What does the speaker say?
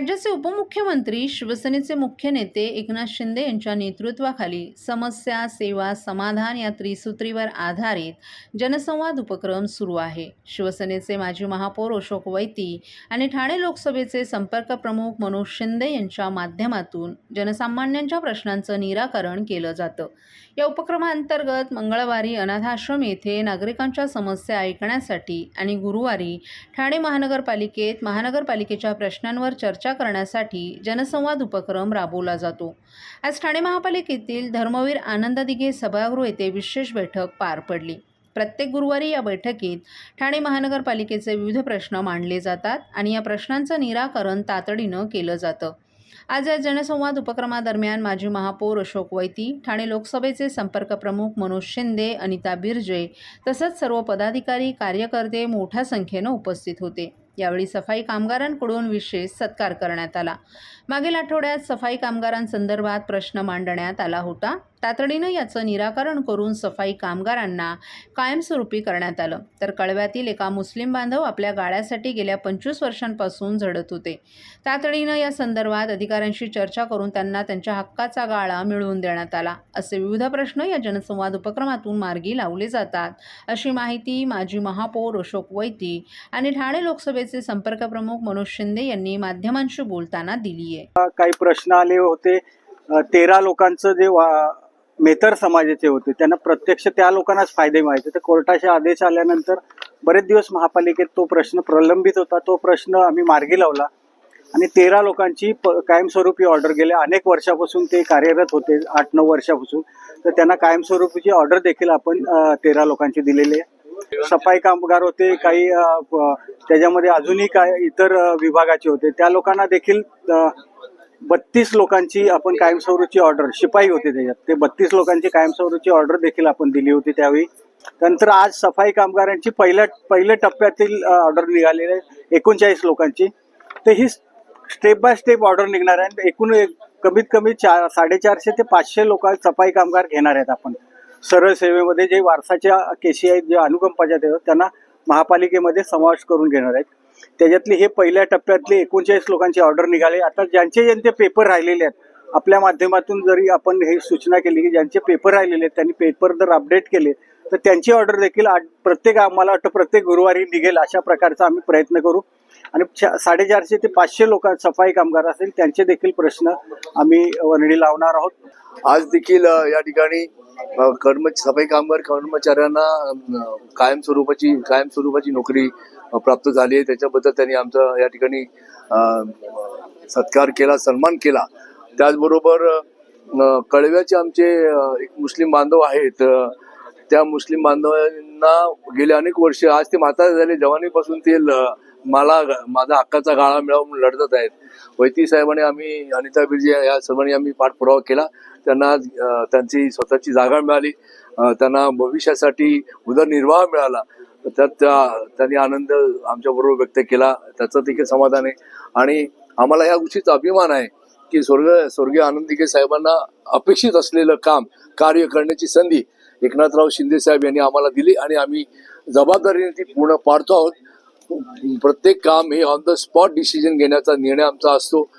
राज्याचे उपमुख्यमंत्री शिवसेनेचे मुख्य नेते एकनाथ शिंदे यांच्या नेतृत्वाखाली समस्या सेवा समाधान या त्रिसूत्रीवर आधारित जनसंवाद उपक्रम सुरू आहे. शिवसेनेचे माजी महापौर अशोक वैती आणि ठाणे लोकसभेचे संपर्क प्रमुख मनोज शिंदे यांच्या माध्यमातून जनसामान्यांच्या प्रश्नांचं निराकरण केलं जातं. या उपक्रमाअंतर्गत मंगळवारी अनाथाश्रम येथे नागरिकांच्या समस्या ऐकण्यासाठी आणि गुरुवारी ठाणे महानगरपालिकेत महानगरपालिकेच्या प्रश्नांवर चर्चा करण्यासाठी जनसंवाद उपक्रम राबवला जातो. आज ठाणे महापालिकेतील धर्मवीर आनंद दिघे सभागृह येथे विशेष बैठक पार पडली. प्रत्येक गुरुवारी या बैठकीत ठाणे महानगरपालिकेचे विविध प्रश्न मांडले जातात आणि या प्रश्नांचं निराकरण तातडीनं केलं जातं. आज या जनसंवाद उपक्रमादरम्यान माजी महापौर अशोक वैती ठाणे लोकसभेचे संपर्क प्रमुख मनोज शिंदे अनिता बिर्जे तसंच सर्व पदाधिकारी कार्यकर्ते मोठ्या संख्येनं उपस्थित होते. यावेळी सफाई कामगारांकडून विशेष सत्कार करण्यात आला. मागील आठवड्यात सफाई कामगारांसंदर्भात प्रश्न मांडण्यात आला होता. तातडीनं याचं निराकरण करून सफाई कामगारांना कायमस्वरूपी करण्यात आलं. तर कळव्यातील एका मुस्लिम बांधव आपल्या गाळ्यासाठी गेल्या पंचवीस वर्षांपासून झडत होते. तातडीनं या संदर्भात अधिकाऱ्यांशी चर्चा करून त्यांना त्यांच्या हक्काचा गाळा मिळवून देण्यात आला. असे विविध प्रश्न या जनसंवाद उपक्रमातून मार्गी लावले जातात अशी माहिती माजी महापौर अशोक वैती आणि ठाणे लोकसभेचे संपर्क प्रमुख मनोज शिंदे यांनी माध्यमांशी बोलताना दिली आहे. काही प्रश्न आले होते. तेरा लोकांचं जे वा- मेतर समाजाचे होते त्यांना प्रत्यक्ष त्या लोकांनाच फायदे मिळायचे. तर कोर्टाचे आदेश आल्यानंतर बरेच दिवस महापालिकेत तो प्रश्न प्रलंबित होता. तो प्रश्न आम्ही मार्गी लावला. आणि तेरा लोकांची प- कायमस्वरूपी ऑर्डर गेल्या अनेक वर्षापासून ते कार्यरत होते आठ नऊ वर्षापासून. तर त्यांना कायमस्वरूपीची ऑर्डर देखील आपण तेरा लोकांची दिलेली आहे. सफाई कामगार होते काही त्याच्यामध्ये अजूनही काय इतर विभागाचे होते. त्या लोकांना देखील बत्तीस लोकांची आपण कायमस्वरूपची ऑर्डर शिपाई होते त्याच्यात. ते बत्तीस लोकांची कायमस्वरूपची ऑर्डर देखील आपण दिली होती त्यावेळी. त्यानंतर आज सफाई कामगारांची पहिल्या पहिल्या टप्प्यातील ऑर्डर निघालेली आहे एकोणचाळीस लोकांची. तर ही स्टेप बाय स्टेप ऑर्डर निघणार आहे. आणि एकूण एक- कमीत कमी चार साडेचारशे ते पाचशे लोक सफाई कामगार घेणार आहेत आपण. सरळ सेवेमध्ये जे वारसाच्या केशी आहेत जे अनुकंपाच्या त्यांना महापालिकेमध्ये समावेश करून घेणार आहेत. त्याच्यातले हे पहिल्या टप्प्यातले एकोणचाळीस लोकांची ऑर्डर निघाली. आता ज्यांचे ज्यांचे पेपर राहिलेले आहेत आपल्या माध्यमातून जरी आपण हे सूचना केली की ज्यांचे पेपर राहिलेले आहेत त्यांनी पेपर जर अपडेट केले तर त्यांची ऑर्डर देखील प्रत्येक आम्हाला वाटतं प्रत्येक गुरुवारी निघेल अशा प्रकारचा आम्ही प्रयत्न करू. आणि साडेचारशे ते पाचशे लोक सफाई कामगार असतील त्यांचे देखील प्रश्न आम्ही वर्णी लावणार आहोत. आज देखील या ठिकाणी कर्म सफाई कामगार कर्मचाऱ्यांना कायम स्वरूपाची कायम स्वरूपाची नोकरी प्राप्त झाली आहे. त्याच्याबद्दल त्यांनी आमचा या ठिकाणी सत्कार केला सन्मान केला. त्याचबरोबर कळव्याचे आमचे एक मुस्लिम बांधव आहेत. त्या मुस्लिम बांधवांना गेले अनेक वर्ष आज ते म्हातारे झाले. जवानीपासून ते मला माझा हक्काचा गाळा मिळावा म्हणून लढत आहेत. वैती साहेबांनी आम्ही अनिता बिर्जे या सर्वांनी आम्ही पाठपुरावा केला. त्यांना त्यांची स्वतःची जागा मिळाली. त्यांना भविष्यासाठी उदरनिर्वाह मिळाला. त्यात त्या- त्यांनी आनंद आमच्याबरोबर व्यक्त केला. त्याचं देखील समाधान आहे. आणि आम्हाला या गोष्टीचा अभिमान आहे की स्वर्ग स्वर्गीय आनंदिके साहेबांना अपेक्षित असलेलं काम कार्य करण्याची संधी एकनाथराव शिंदे साहेब यांनी आम्हाला दिली. आणि आम्ही जबाबदारीने ती पूर्ण पाडतो आहोत. प्रत्येक काम हे ऑन द स्पॉट डिसिजन घेण्याचा निर्णय आमचा असतो.